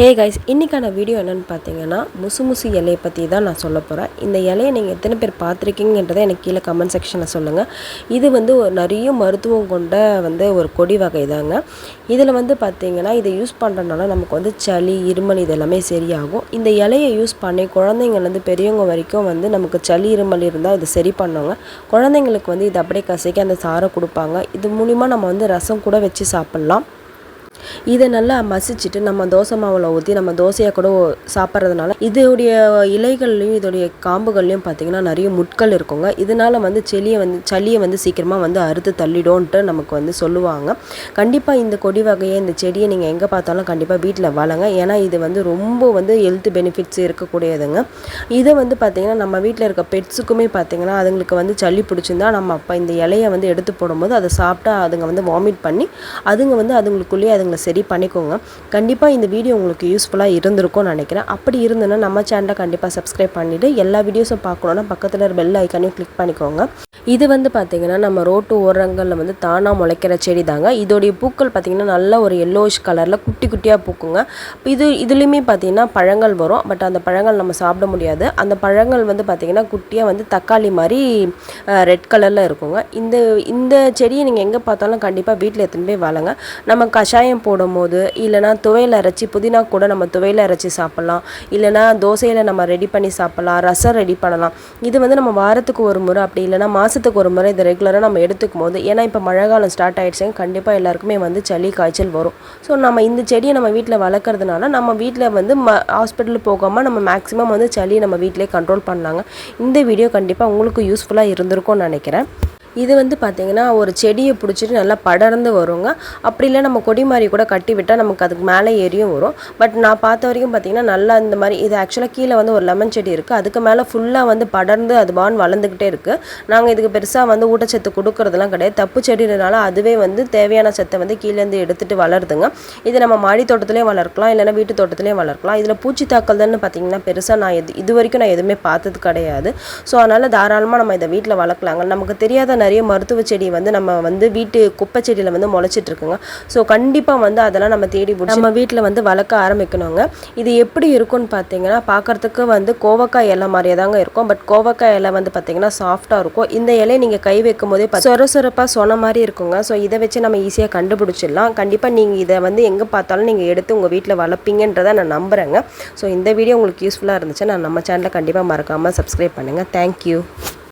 Hey guys இன்றைக்கான video என்னென்னு பார்த்தீங்கன்னா முசு முசு இலையை பற்றி தான் நான் சொல்ல போகிறேன் இந்த இலையை நீங்கள் எத்தனை பேர் பார்த்துருக்கீங்கன்றதை எனக்கு கீழே கமெண்ட் செக்ஷனில் சொல்லுங்கள் இது வந்து ஒரு நிறைய மருத்துவம் கொண்ட வந்து ஒரு கொடி வகை தாங்க. இதில் வந்து பார்த்திங்கன்னா இதை யூஸ் பண்ணுறதுனால நமக்கு வந்து சளி இருமல் இது எல்லாமே சரியாகும். இந்த இலையை யூஸ் பண்ணி குழந்தைங்கள்லேருந்து பெரியவங்க வரைக்கும் வந்து நமக்கு சளி இருமல் இருந்தால் இது சரி பண்ணுவாங்க. குழந்தைங்களுக்கு வந்து இது அப்படியே கசக்கி அந்த சாரை கொடுப்பாங்க. இது மூலிமா நம்ம வந்து ரசம் கூட வச்சு சாப்பிட்லாம். இதை நல்லா மசிச்சுட்டு நம்ம தோசை மாவில் ஊற்றி நம்ம தோசையாக கூட சாப்பிட்றதுனால இதோடைய இலைகள்லையும் இதோடைய காம்புகள்லையும் பார்த்திங்கன்னா நிறைய முட்கள் இருக்குங்க. இதனால் வந்து செளியை வந்து சளியை வந்து சீக்கிரமாக வந்து அறுத்து தள்ளிடும்ன்ட்டு நமக்கு வந்து சொல்லுவாங்க. கண்டிப்பாக இந்த கொடி வகையை இந்த செடியை நீங்கள் எங்கே பார்த்தாலும் கண்டிப்பாக வீட்டில் வளங்க. ஏன்னா இது வந்து ரொம்ப வந்து ஹெல்த் பெனிஃபிட்ஸ் இருக்கக்கூடியதுங்க. இதை வந்து பார்த்திங்கன்னா நம்ம வீட்டில் இருக்க பெட்ஸுக்குமே பார்த்திங்கன்னா அதுங்களுக்கு வந்து சளி பிடிச்சிருந்தா நம்ம அப்போ இந்த இலையை வந்து எடுத்து போடும்போது அதை சாப்பிட்டா அதுங்க வந்து வாமிட் பண்ணி அதுங்க வந்து அதுங்களுக்குள்ளேயே அதுங்களை சரி பண்ணிக்கோங்க. கண்டிப்பாக இந்த வீடியோ உங்களுக்கு யூஸ்ஃபுல்லாக இருந்திருக்கும்னு நினைக்கிறேன். அப்படி இருந்ததுன்னா நம்ம சேனலை கண்டிப்பாக சப்ஸ்கிரைப் பண்ணிவிட்டு எல்லா வீடியோஸும் பார்க்கணுன்னா பக்கத்தில் பெல் ஐக்கானையும் கிளிக் பண்ணிக்கோங்க. இது வந்து பார்த்திங்கன்னா நம்ம ரோட்டு ஓரங்களில் வந்து தானாக முளைக்கிற செடி தாங்க. இதோடைய பூக்கள் பார்த்திங்கன்னா நல்ல ஒரு எல்லோஷ் கலரில் குட்டி குட்டியாக பூக்குங்க. இது இதுலேயுமே பார்த்திங்கன்னா பழங்கள் வரும். பட் அந்த பழங்கள் நம்ம சாப்பிட முடியாது. அந்த பழங்கள் வந்து பார்த்திங்கன்னா குட்டியாக வந்து தக்காளி மாதிரி ரெட் கலரில் இருக்குங்க. இந்த இந்த செடியை நீங்கள் எங்கே பார்த்தாலும் கண்டிப்பாக வீட்டில் எடுத்துன்னு போய் வளங்க நம்ம கஷாயம் போடும் போது இல்லைனா துவையில் அரைச்சி புதினா கூட நம்ம துவையில் அரைச்சி சாப்பிட்லாம். இல்லைனா தோசையில் நம்ம ரெடி பண்ணி சாப்பிட்லாம். ரசம் ரெடி பண்ணலாம். இது வந்து நம்ம வாரத்துக்கு ஒரு முறை அப்படி இல்லைனா மாதத்துக்கு ஒரு முறை இதை ரெகுலராக நம்ம எடுத்துக்கும் போது ஏன்னா இப்போ மழை காலம் ஸ்டார்ட் ஆகிடுச்சுங்க கண்டிப்பாக எல்லாருக்குமே வந்து சளி காய்ச்சல் வரும். ஸோ நம்ம இந்த செடியை நம்ம வீட்டில் வளர்க்குறதுனால நம்ம வீட்டில் வந்து ம ஹாஸ்பிட்டல் போகாமல் நம்ம மேக்ஸிமம் வந்து சளியை நம்ம வீட்டிலே கண்ட்ரோல் பண்ணலாங்க. இந்த வீடியோ கண்டிப்பாக உங்களுக்கு யூஸ்ஃபுல்லாக இருந்திருக்கும்னு நினைக்கிறேன். இது வந்து பார்த்திங்கன்னா ஒரு செடியை பிடிச்சிட்டு நல்லா படர்ந்து வருங்க. அப்படி இல்லை நம்ம கொடி மாதிரி கூட கட்டி விட்டால் நமக்கு அதுக்கு மேலே ஏறியும் வரும். பட் நான் பார்த்த வரைக்கும் பார்த்திங்கன்னா நல்லா இந்த மாதிரி இது ஆக்சுவலாக கீழே வந்து ஒரு லெமன் செடி இருக்குது அதுக்கு மேலே ஃபுல்லாக வந்து படர்ந்து அது பான் வளர்ந்துக்கிட்டே இருக்குது நாங்கள் இதுக்கு பெருசாக வந்து ஊட்டச்சத்து கொடுக்குறதுலாம் கிடையாது. தப்பு செடினால அதுவே வந்து தேவையான சத்தை வந்து கீழேருந்து எடுத்துகிட்டு வளருதுங்க. இது நம்ம மாடி தோட்டத்துலேயும் வளர்க்கலாம் இல்லைன்னா வீட்டு தோட்டத்துலேயும் வளர்க்கலாம். இதில் பூச்சி தாக்கல்னு பார்த்திங்கன்னா பெருசாக நான் எது இது வரைக்கும் நான் எதுவுமே பார்த்தது கிடையாது. ஸோ அதனால் தாராளமாக நம்ம இதை வீட்டில் வளர்க்கலாங்க. நமக்கு தெரியாத நிறைய மருத்துவ செடி வந்து நம்ம வந்து வீட்டு குப்பை செடியில் வந்து முளைச்சிட்டு இருக்குங்க ஸோ கண்டிப்பாக வந்து அதெல்லாம் நம்ம தேடி பிடிச்சி நம்ம வீட்டில் வந்து வளர்க்க ஆரம்பிக்கணுங்க. இது எப்படி இருக்கும்னு பார்த்தீங்கன்னா பார்க்குறதுக்கு வந்து கோவக்காய் இலை மாதிரியே தாங்க இருக்கும். பட் கோவக்காய் இலை வந்து பார்த்தீங்கன்னா சாஃப்டாக இருக்கும். இந்த இலையை நீங்கள் கை வைக்கும் போதே சொர சொரப்பாக சொன்ன மாதிரி இருக்குங்க. ஸோ இதை வச்சு நம்ம ஈஸியாக கண்டுபிடிச்சிடலாம். கண்டிப்பாக நீங்கள் இதை வந்து எங்கே பார்த்தாலும் நீங்கள் எடுத்து உங்கள் வீட்டில் வளர்ப்பீங்கன்றதை நான் நம்புகிறேங்க ஸோ இந்த வீடியோ உங்களுக்கு யூஸ்ஃபுல்லாக இருந்துச்சு நான் நம்ம சேனலை கண்டிப்பாக மறக்காமல் சப்ஸ்கிரைப் பண்ணுங்கள் தேங்க்யூ